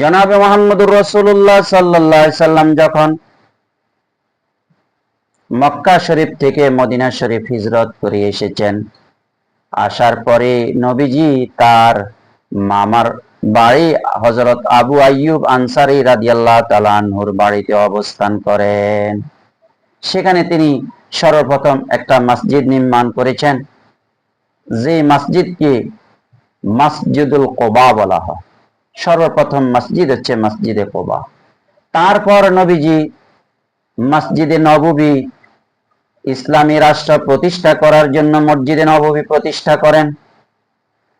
জনাবে মোহাম্মদুর রসুল্লাহ সাল্লাহ সাল্লাম যখন মক্কা শরীফ থেকে মদিনা শরীফ হিজরত করে এসেছেন, আসার পরে নবীজি তার মামার বাড়ি হজরত আবু আইয়ুব আনসারি রাদিয়াল্লাহ তালানহুর বাড়িতে অবস্থান করেন। সেখানে তিনি সর্বপ্রথম একটা মসজিদ নির্মাণ করেছেন, যে মসজিদকে মসজিদুল কোবা বলা হয়। সর্বপ্রথম মসজিদ হচ্ছে মসজিদে কোবা। তারপর নবীজি মসজিদে নববী ইসলামী রাষ্ট্র প্রতিষ্ঠা করার জন্য মসজিদে নববী প্রতিষ্ঠা করেন।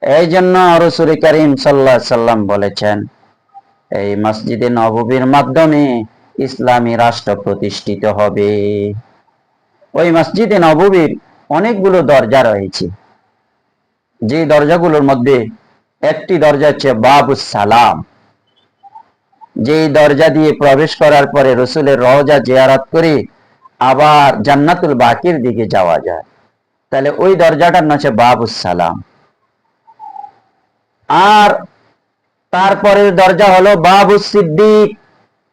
এই জন্য রসুল করিম সাল্লাহ সাল্লাম বলেছেন, এই মসজিদে নববীর মাধ্যমে ইসলামী রাষ্ট্র প্রতিষ্ঠিত হবে। ওই মসজিদে নববীর অনেকগুলো দরজা রয়েছে। যে দরজাগুলোর মধ্যে একটি দরজা হচ্ছে বাবু সালাম যে দরজা দিয়ে প্রবেশ করার পরে রসুলের রওজা জিয়ারাত করে আবার জান্নাতুল বাকির দিকে যাওয়া যায়। তাহলে ওই দরজাটার নাম হচ্ছে বাবু সালাম আর তারপরের দরজা হলো বাবু সিদ্দিক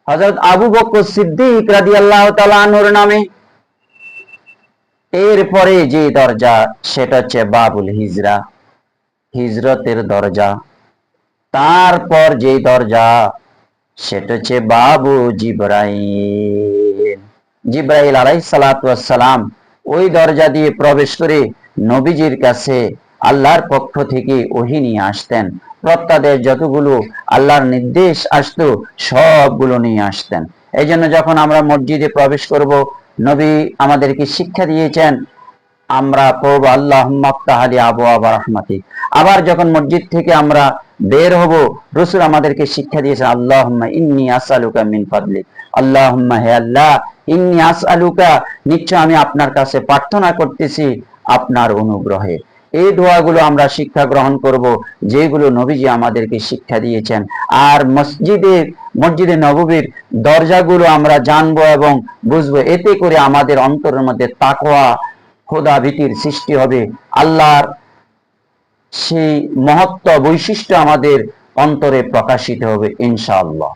হজরত আবু বকর সিদ্দিক রাদি আল্লাহ তালানুর নামে। এরপরে যে দরজা, সেটা হচ্ছে বাবুল হিজরা হিজরতের দরজা। তারপর যে দরজা, সেটা হচ্ছে বাবু জিব্রাইল। জিব্রাইল আলাই সালাম ওই দরজা দিয়ে প্রবেশ করে নবীজির কাছে আল্লাহর পক্ষ থেকে ওহি নিয়ে আসতেন। প্রত্যাদের যতগুলো আল্লাহর নির্দেশ আসতো, সবগুলো নিয়ে আসতেন। এই জন্য যখন আমরা মসজিদে প্রবেশ করব, নবী আমাদেরকে শিক্ষা দিয়েছেন আমরা পড়ব আল্লাহ তাহালি আবু আবার রহমাতি আবার যখন মসজিদ থেকে আমরা বের হব, রসুল আমাদেরকে শিক্ষা দিয়েছেন আল্লাহ ইন্নি আসালুকা মিন ফাদলি আল্লাহ হে আল্লাহ, ইন্নি আসআলুকা, নিশ্চয় আমি আপনার কাছে প্রার্থনা করতেছি আপনার অনুগ্রহে। এই দোয়াগুলো আমরা শিক্ষা গ্রহণ করব, যেগুলো নবীজি আমাদেরকে শিক্ষা দিয়েছেন। আর মসজিদে মসজিদে নববীর দরজাগুলো আমরা জানব এবং বুঝব, এতে করে আমাদের অন্তরের মধ্যে তাকওয়া খোদা ভীতির সৃষ্টি হবে। আল্লাহর সেই মহত্ব বৈশিষ্ট্য আমাদের অন্তরে প্রকাশিত হবে ইনশাআল্লাহ।